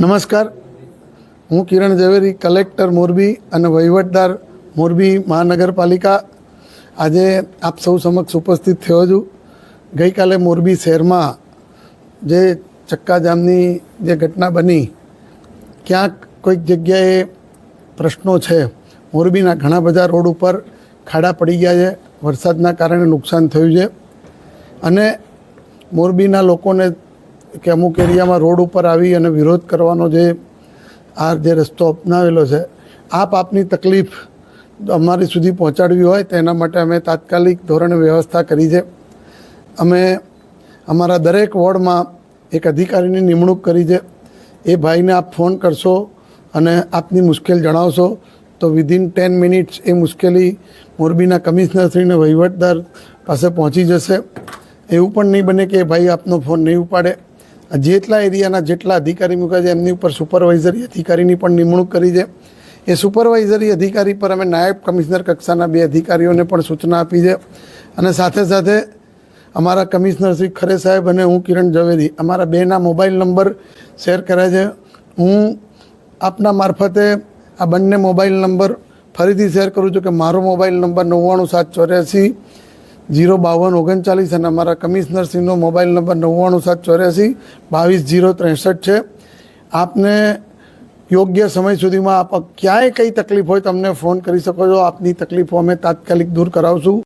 નમસ્કાર. હું કિરણ ઝવેરી, કલેક્ટર મોરબી અને વહીવટદાર મોરબી મહાનગરપાલિકા. આજે આપ સૌ સમક્ષ ઉપસ્થિત થયો છું. ગઈકાલે મોરબી શહેરમાં જે ચક્કાજામની જે ઘટના બની, ક્યાંક કોઈક જગ્યાએ પ્રશ્નો છે. મોરબીના ઘણા બધા રોડ ઉપર ખાડા પડી ગયા છે. વરસાદના કારણે નુકસાન થયું છે. અને મોરબીના લોકોને કે અમુક એરિયામાં રોડ ઉપર આવી અને વિરોધ કરવાનો જે આ જે રસ્તો અપનાવેલો છે, આપ આપની તકલીફ અમારી સુધી પહોંચાડવી હોય તેના માટે અમે તાત્કાલિક ધોરણે વ્યવસ્થા કરી છે. અમે અમારા દરેક વોર્ડમાં એક અધિકારીની નિમણૂક કરી છે. એ ભાઈને આપ ફોન કરશો અને આપની મુશ્કેલ જણાવશો તો વિધિન ટેન મિનિટ્સ એ મુશ્કેલી મોરબીના કમિશનરશ્રીને વહીવટદાર પાસે પહોંચી જશે. એવું પણ નહીં બને કે એ ભાઈ આપનો ફોન નહીં ઉપાડે. જેટલા એરિયાના જેટલા અધિકારી મૂક્યા છે, એમની ઉપર સુપરવાઇઝરી અધિકારીની પણ નિમણૂક કરી છે. એ સુપરવાઇઝરી અધિકારી પર અમે નાયબ કમિશનર કક્ષાના બે અધિકારીઓને પણ સૂચના આપી છે. અને સાથે સાથે અમારા કમિશનર શ્રી ખરે સાહેબ અને હું કિરણ ઝવેરી, અમારા બેના મોબાઈલ નંબર શેર કર્યા છે. હું આપના મારફતે આ બંને મોબાઈલ નંબર ફરીથી શેર કરું છું કે મારો મોબાઈલ નંબર નવ્વાણું સાત ચોર્યાસી જીરો બાવન ઓગણચાલીસ અને અમારા કમિશનરશ્રીનો મોબાઈલ નંબર નવ્વાણું સાત ચોર્યાસી બાવીસ જીરો ત્રેસઠ છે. આપને યોગ્ય સમય સુધીમાં આપ ક્યાંય કઈ તકલીફ હોય તમને ફોન કરી શકો છો. આપની તકલીફો અમે તાત્કાલિક દૂર કરાવશું.